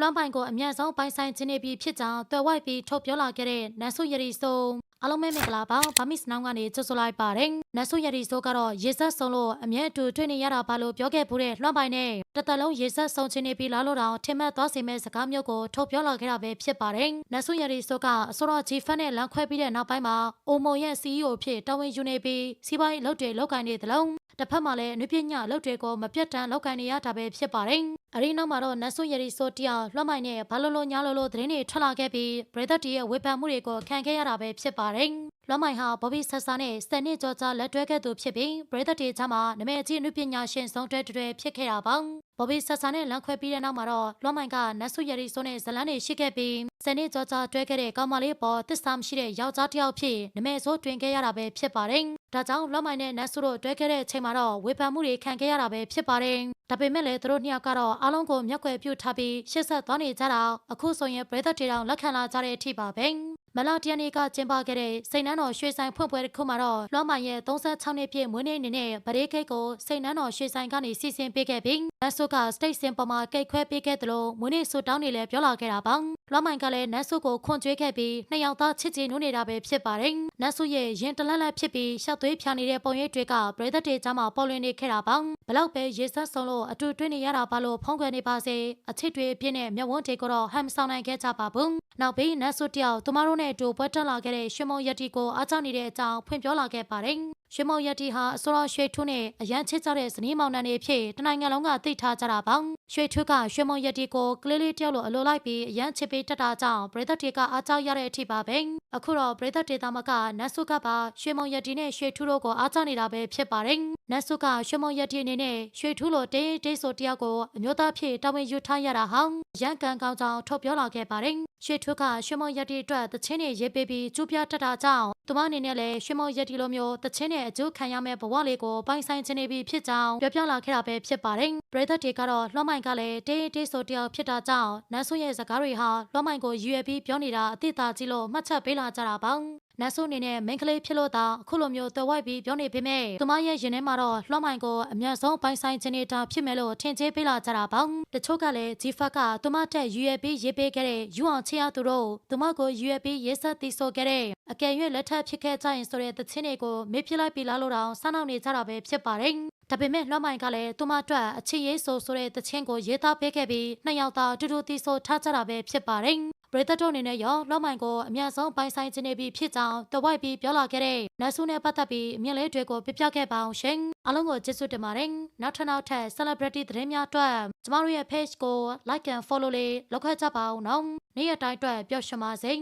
လွှမ်းပိုင်ကိုအမြန်ဆုံးပိုင်ဆိုင်ခြင်းနေပြီးဖြစ်ကြောင်းတွယ်ဝိုက်ပြီးထုတ်ပြောလာခဲ့တဲ့နတ်ဆုရရီဆိုအားလုံးပဲမင်္ဂလာပါဗမစ်နောင်ကနေကြိုဆိုလိုက်ပါတယ်နတ်ဆုရရီဆိုကတော့ရေဆက်ဆုံးလို့အမြဲအတူတွေ့နေရတာပါလို့ပြောခဲ့ဘူးတဲ့လွှမ်းပိုင်နဲ့တစ်သက်လုံးရေဆက်ဆုံးခြင်းနေပြီးလာလို့တောင်ထင်မှတ်သွားစေမဲ့စကားမျိုးကိုထုတ်ပြောလာခဲ့တာပဲဖြစ်ပါတယ်နတ်ဆုရရီဆိုကအစောတော်ဂျီဖတ်နဲ့လမ်းခွဲပြီးတဲ့နောက်ပိုင်းမှာအိုမိုရဲ့ CEO ဖြစ်တာဝန်ယူနေပြီးစီးပွားရေးလုပ်တွေလုပ်ကိုင်နေသလုံး တစ်ဖက်မှာလည်းအနုပညာလုပ်တွေကိုမပြတ်တမ်းလုပ်ကိုင်နေရတာပဲဖြစ်ပါတယ်။အရီနောက်မှာတော့နတ်ဆုရရီဆိုတယောက်လွှမ်းမိုင်နဲ့ဘာလို့လို့ညာလို့လို့သတင်းတွေထွက်လာခဲ့ပြီးပရိသတ်တီရဲ့ဝေဖန်မှုတွေကိုခံခဲ့ရတာပဲဖြစ်ပါတယ်။လွှမ်းမိုင်ဟာဘော်ဘီဆက်ဆာနဲ့စတနစ်ကြောကြားလက်တွဲခဲ့သူဖြစ်ပြီးပရိသတ်တီချမှာနမဲအကြီးအနုပညာရှင်ဆုံးတွဲတွဲဖြစ်ခဲ့တာပါ။ဘော်ဘီဆက်ဆာနဲ့လမ်းခွဲပြီးတဲ့နောက်မှာတော့လွှမ်းမိုင်ကနတ်ဆုရရီဆိုနဲ့ဇလန်းတွေရှိခဲ့ပြီး စနေကြောကြားတွဲခဲ့တဲ့ကောင်မလေးပေါ်တစ္ဆာမရှိတဲ့ယောက်ျားတစ်ယောက်ဖြစ်နမဲဆိုးတွင်ခဲ့ရတာပဲဖြစ်ပါတယ်။ဒါကြောင့်လွှမ်းမိုင်နဲ့နတ်ဆုတို့တွဲခဲ့တဲ့အချိန်မှာတော့ဝေဖန်မှုတွေခံခဲ့ရတာပဲဖြစ်ပါတယ်။ဒါပေမဲ့လည်းသူတို့နှစ်ယောက်ကတော့အားလုံးကိုမျက်ကွယ်ပြုထားပြီးရှေ့ဆက်သွားနေကြတာအခုဆိုရင်ပရိသတ်တွေတောင်လက်ခံလာကြတဲ့အထိပါပဲ။ မလာတရနေ့ကကျင်းပခဲ့တဲ့စိန်နန်းတော်ရွှေဆိုင်ဖွင့်ပွဲတစ်ခုမှာတော့လွှမ်းမိုင်ရဲ့36နှစ်ပြည့်မွေးနေ့အနေနဲ့ဗရေကိတ်ကိုစိန်နန်းတော်ရွှေဆိုင်ကနေစီစဉ်ပေးခဲ့ပြီးနတ်ဆုကစတိတ်စင်ပေါ်မှာကိတ်ခွဲပေးခဲ့သလိုမွေးနေ့ဆုတောင်းတွေလည်းပြောလာခဲ့တာပါ။လွှမ်းမိုင်ကလည်းနတ်ဆုကိုခွန်ကြွေးခဲ့ပြီးနှစ်ယောက်သားချစ်ကြည်နူးနေတာပဲဖြစ်ပါတယ်။နတ်ဆုရဲ့ရင်တလန့်လန့်ဖြစ်ပြီးရှောက်သွေးဖြာနေတဲ့ပုံရိပ်တွေကပရိသတ်တွေကြားမှာပေါ်လွင်နေခဲ့တာပါ။ဘလောက်ပဲရေဆက်ဆုံးလို့အတူတွင်းနေရတာပါလို့ဖုံးကွယ်နေပါစေအချစ်တွေအပြည့်နဲ့မျက်ဝန်းတွေကိုတော့ဟမ်ဆောင်နိုင်ခဲ့ကြပါဘူး။နောက်ပြီးနတ်ဆုတယောက်သူမတို့နဲ့အတူပွဲတက်လာခဲ့တဲ့ရွှေမုံယက်တီကိုအားချနေတဲ့အကြောင်းဖွင့်ပြောလာခဲ့ပါတယ်။ရွှေမောင်ယက်တီဟာအစောရရွှေထုနဲ့အရန်ချစ်ကြတဲ့ဇနီးမောင်နှံတွေဖြစ်တနိုင်ငံလုံးကသိထားကြတာပါ ရွှေထုကရွှေမောင်ယက်တီကိုကလေးလေးတယောက်လိုအလိုလိုက်ပြီးအရန်ချစ်ပေးတတ်တာကြောင့်ပရိသတ်တွေကအားကြောက်ရတဲ့အထိပါပဲအခုတော့ပရိသတ်တွေသားမကနတ်ဆုကပါရွှေမောင်ယက်တီနဲ့ရွှေထုတို့ကိုအားကြောက်နေတာပဲဖြစ်ပါတယ်နတ်ဆုကရွှေမောင်ယက်တီအနေနဲ့ရွှေထုလိုတေးတေးဆိုတယောက်ကိုအမျိုးသားဖြစ်တာဝန်ယူထားရတာဟောင်းရန်ကန်ကောင်းကြောင်ထုတ်ပြောလာခဲ့ပါတယ်ရွှေထုကရွှေမောင်ယက်တီအတွက်တချင်းတွေရေးပေးပြီးကျူးပြတတ်တာကြောင့်သူမအနေနဲ့လည်းရွှေမောင်ယက်တီလိုမျိုးတချင်းနဲ့အကျိုးခံရမယ့်ဘဝလေးကိုပိုင်ဆိုင်ခြင်းနေပြီဖြစ်ကြောင်းပြောပြလာခဲ့တာပဲဖြစ်ပါတယ်ပရိသတ်တွေကတော့လွှမ်းမိုင်ကလည်းတေးတေးဆိုတယောက်ဖြစ်တာကြောင့်နတ်ဆုရဲ့စကားတွေဟာလွှမ်းမိုင်ကိုရွယ်ပြီးပြောနေတာအသိသားကြီးလို့မှတ်ချက်ပေးလာကြတာပါနတ်ဆုအနေနဲ့မိန်းကလေးဖြစ်လို့သာအခုလိုမျိုးတွယ်ဝိုက်ပြီးပြောနေပေမဲ့သူမရဲ့ရင်ထဲမှာတော့လွှမ်းမိုင်ကိုအမျက်ဆုံးပိုင်ဆိုင်ခြင်းနေတာဖြစ်မယ်လို့ထင်ကြေးပေးလာကြတာပါတချို့ကလည်းဂျီဖတ်ကသူမတက်ရွယ်ပြီးရေးပေးခဲ့တဲ့ယူအောင်ချေရသူတို့သူမကိုရွယ်ပြီးရေးဆက်တီးဆိုခဲ့တဲ့အကယ်၍လက်ထပ်ဖြစ်ခဲ့ကြရင်ဆိုတဲ့သချင်းတွေကိုမေ့ပြလိုက်ပြီလားလို့တော့ဆောင်းနောက်နေကြတာပဲဖြစ်ပါတယ် ဒါပေမဲ့လွှမ်းမိုင်ကလည်းသူမအတွက်အချစ်ရေးဆိုဆိုတဲ့တခြင်းကိုရေးသားပေးခဲ့ပြီးနှစ်ယောက်သားအတူတူတီးဆိုထားကြတာပဲဖြစ်ပါတယ်ပရိသတ်တို့အနေနဲ့ရောလွှမ်းမိုင်ကိုအများဆုံးပိုင်ဆိုင်ခြင်းနေပြီးဖြစ်ကြောင်းတဝိုက်ပြီးပြောလာခဲ့တဲ့နတ်ဆုနဲ့ပတ်သက်ပြီးအမြင့်လေးတွေကိုပြပြခဲ့ပါအောင်ရှင်အားလုံးကိုကျေးဇူးတင်ပါတယ်နောက်ထပ်နောက်ထပ် celebrity သတင်းများအတွက်ကျမတို့ရဲ့ page ကို like and follow လေးလုပ်ခဲ့ကြပါဦးနော်နေ့ရက်တိုင်းအတွက်ပျော်ရွှင်ပါစေ